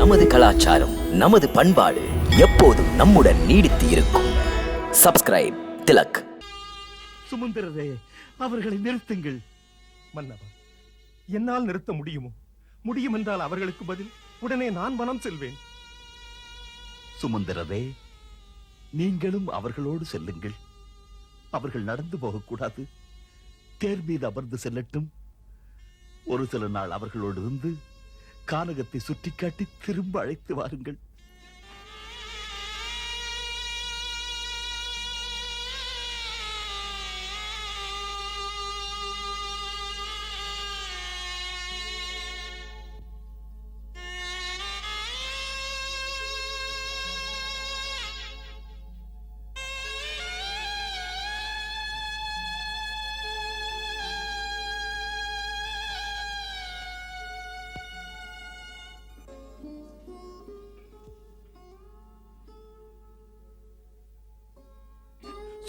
நமது கலாச்சாரம் நமது பண்பாடு எப்போதும் நம்முடன் நீடித்து இருக்கும். சப்ஸ்கிரைப் திலக். சுமந்திரரே அவர்களை நிறுத்துங்கள். மன்னவா என்னால் நிறுத்த முடியுமோ? முடியும் என்றால் அவர்களுக்கு பதில் உடனே நான் மனம் செல்வேன். சுமந்திரரே நீங்களும் அவர்களோடு செல்லுங்கள். அவர்கள் நடந்து போகக்கூடாது. தேர் மீது அமர்ந்து செல்லட்டும். ஒரு சில நாள் அவர்களோடு இருந்து கானகத்தை சுட்டிக்காட்டி திரும்ப அழைத்து வாருங்கள்.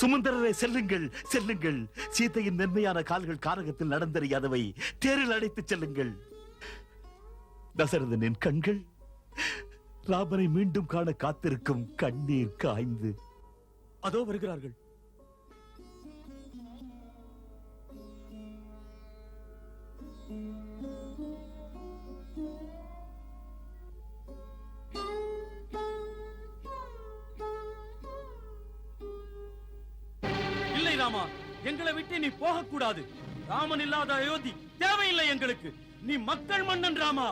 சுமந்திரரே செல்லுங்கள் செல்லுங்கள். சீதையின் மென்மையான கால்கள் காரகத்தில் நடந்தறியாதவை. தேரில் அழைத்துச் செல்லுங்கள். தசரதனின் கண்கள் ராமனை மீண்டும் காண காத்திருக்கும் கண்ணீர் காய்ந்து. அதோ வருகிறார்கள். ராமா எங்களை விட்டு நீ போகக்கூடாது. ராமன் இல்லாத அயோத்தி தேவையில்லை எங்களுக்கு. நீ மக்கள் மன்னன் ராமா.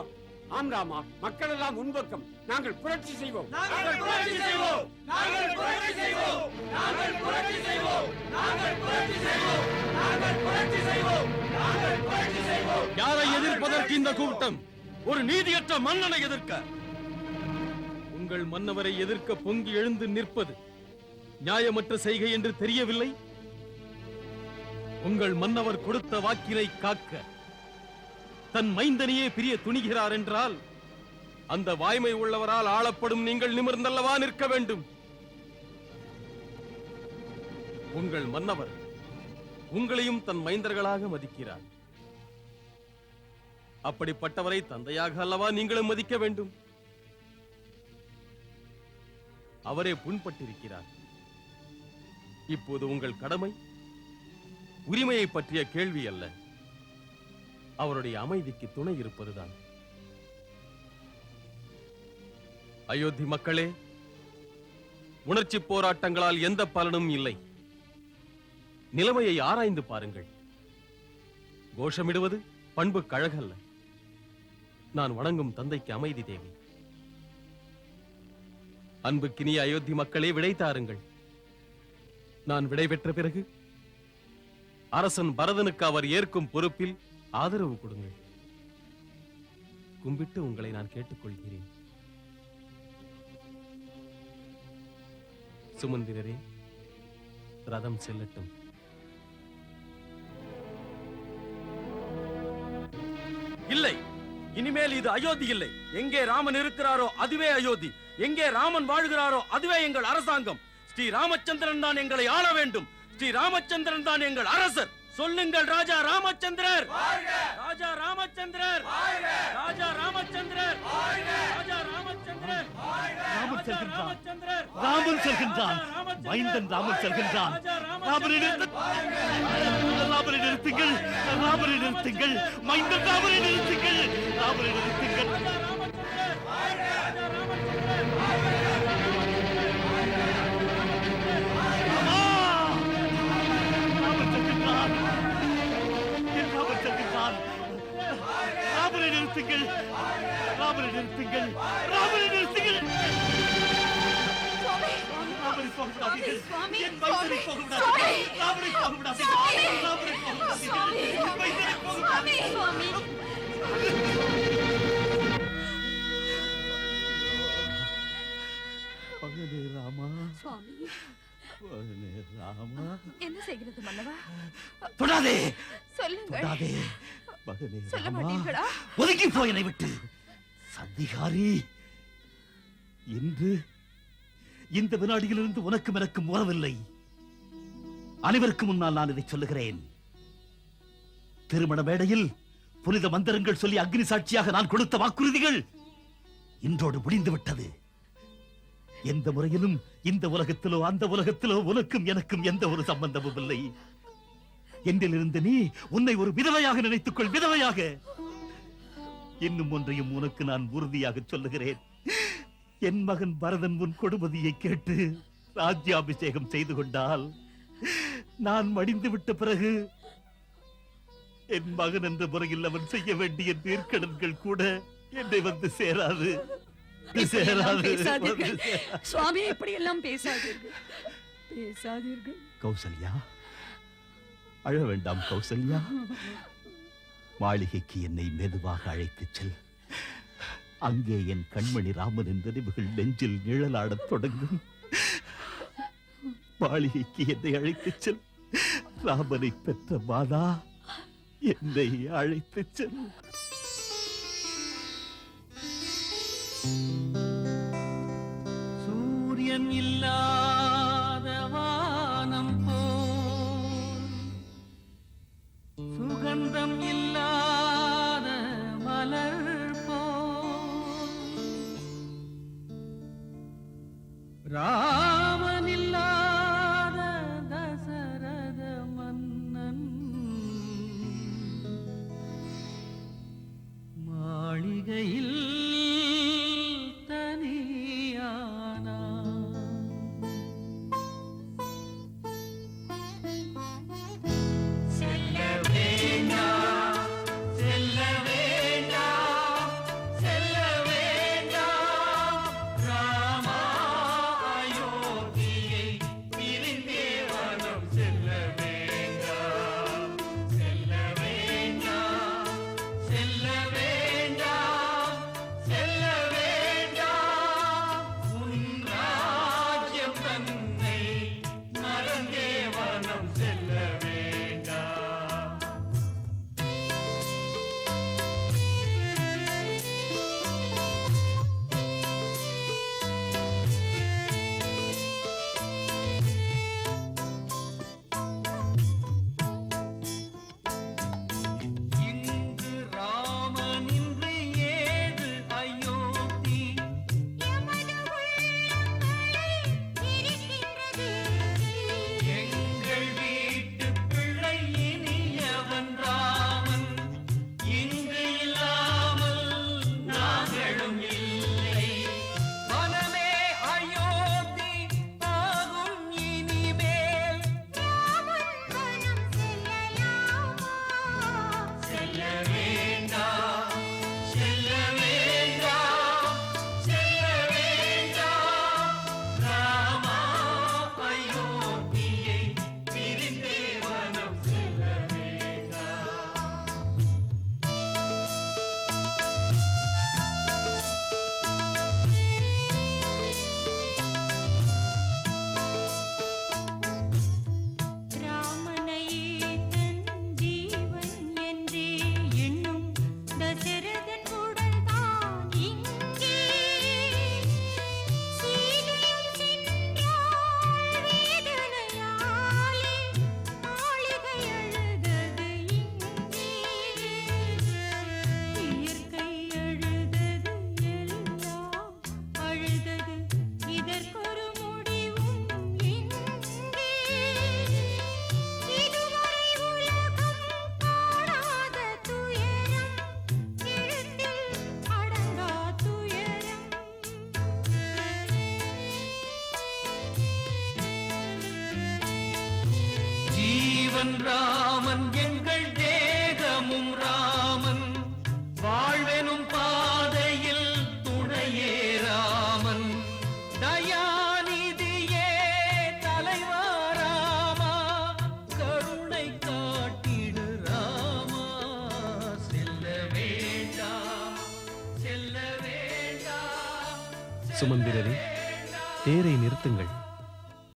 ஆம் ராமா. மக்கள் எல்லாம் முன்பக்கம் நாங்கள் புரட்சி செய்வோம். நாங்கள் புரட்சி செய்வோம். நாங்கள் புரட்சி செய்வோம். நாங்கள் புரட்சி செய்வோம். நாங்கள் புரட்சி செய்வோம். நாங்கள் புரட்சி செய்வோம். நாங்கள் புரட்சி செய்வோம். யாரை எதிர்ப்பதற்கு இந்த கூட்டம்? ஒரு நீதியற்ற மன்னனை எதிர்க்க. உங்கள் மன்னவரை எதிர்க்க பொங்கி எழுந்து நிற்பது நியாயமற்ற செய்கை என்று தெரியவில்லை? உங்கள் மன்னவர் கொடுத்த வாக்கினை காக்க. தன் மைந்தனையே பிரிய துணிகிறார் என்றால் அந்த வாய்மை உள்ளவரால் ஆளப்படும் நீங்கள் நிமிர்ந்தல்லவா நிற்க வேண்டும். உங்கள் மன்னவர் உங்களையும் தன் மைந்தர்களாக மதிக்கிறார். அப்படிப்பட்டவரை தந்தையாக அல்லவா நீங்களும் மதிக்க வேண்டும். அவரே புண்பட்டிருக்கிறார். இப்போது உங்கள் கடமை உரிமையை பற்றிய கேள்வி அல்ல. அவருடைய அமைதிக்கு துணை இருப்பதுதான். அயோத்தி மக்களே உணர்ச்சி போராட்டங்களால் எந்த பலனும் இல்லை. நிலைமையை ஆராய்ந்து பாருங்கள். கோஷமிடுவது பண்பு கழகல்ல. நான் வணங்கும் தந்தைக்கு அமைதி தேவை. அன்புக்கினிய அயோத்தி மக்களே விடை தாருங்கள். நான் விடை பெற்ற பிறகு அரசன் பரதனுக்கு அவர் ஏற்கும் பொறுப்பில் ஆதரவு கொடுங்கள். கும்பிட்டு உங்களை நான் கேட்டுக்கொள்கிறேன். சுமந்திரரே ரதம் செல்லட்டும். இல்லை இனிமேல் இது அயோத்தி இல்லை. எங்கே ராமன் இருக்கிறாரோ அதுவே அயோத்தி. எங்கே ராமன் வாழ்கிறாரோ அதுவே எங்கள் அரசாங்கம். ஸ்ரீ ராமச்சந்திரன் தான் எங்களை ஆள வேண்டும். ஸ்ரீ ராமச்சந்திரன் தான் எங்கள் அரசர். சொல்லுங்கள் ராஜா ராமச்சந்திரர். ராஜா ராமச்சந்திரர். ராஜா ராமச்சந்திரர். ராஜா ராமச்சந்திரர். ராமன் செல்கின்றான். ராமன் செல்கின்றான். மைந்தன் ராமன் செல்கின்றான். ராமனை ராமனை நிறுத்துங்கள். ராமனை நிறுத்துங்கள். மைந்தன் ராமனை நிறுத்துங்கள். ராமனை நிறுத்துங்கள். நிறுத்துங்கள். ராமனை நிறுத்துங்கள். ராமனை நிறுத்துங்கள். ராமனை போக விடாதீர்கள். என். ராமனை. ராமனை ராமா. சுவாமி. ராமா. என்ன செய்கிறது மன்னவா? தொடாதே. சொல்லுங்கள். தொடாதே. மகனே சொல்ல மாட்டீர்களா? ஒதுங்கி போய் என்னை விட்டு. சந்திகாரி இன்று இந்த வினாடியிலிருந்து உனக்கும் எனக்கும் உறவில்லை. அனைவருக்கும் முன்னால் நான் இதை சொல்லுகிறேன். திருமண மேடையில் புனித மந்திரங்கள் சொல்லி அக்னி சாட்சியாக நான் கொடுத்த வாக்குறுதிகள் இன்றோடு முடிந்து விட்டது எந்த முறையிலும் இந்த உலகத்திலோ அந்த உலகத்திலோ உனக்கும் எனக்கும் எந்த ஒரு சம்பந்தமும் இல்லை. என்றிலிருந்து நீ உன்னை ஒரு விதவையாக நினைத்துக் கொள் விதவையாக. இன்னும் ஒன்றையும் உனக்கு நான் உறுதியாக சொல்லுகிறேன். என் மகன் பரதன் உன் கொடுமதியை கேட்டு ராஜ்யாபிஷேகம் செய்து கொண்டால் நான் மடிந்து விட்ட பிறகு என் மகன் என்ற முறையில் அவன் செய்ய வேண்டிய நீர்க்கடன்கள் கூட என்னை வந்து சேராது. வந்து. சுவாமி இப்படி எல்லாம் பேசாதீர்கள். பேசாதீர்கள். கௌசல்யா அழ வேண்டாம் கௌசல்யா. மாளிகைக்கு என்னை மெதுவாக அழைத்துச் செல். அங்கே என் கண்மணி ராமனின் நினைவுகள் நெஞ்சில் நிழலாடத் தொடங்கும். மாளிகைக்கு என்னை அழைத்துச் செல். ராமனை பெற்ற மாதா என்னை அழைத்துச் செல். சூரியன் ராமன் ஜீவன் ராமன் எங்கள் தேகமும் ராமன். வாழ்வெனும் பாதையில் துணையே ராமன். தயாநிதியே தலைவா ராமா கருணை காட்டிடு ராமா. செல்ல வேண்டாம் செல்ல வேண்டாம் சுமந்திரரே தேரை நிறுத்துங்கள்.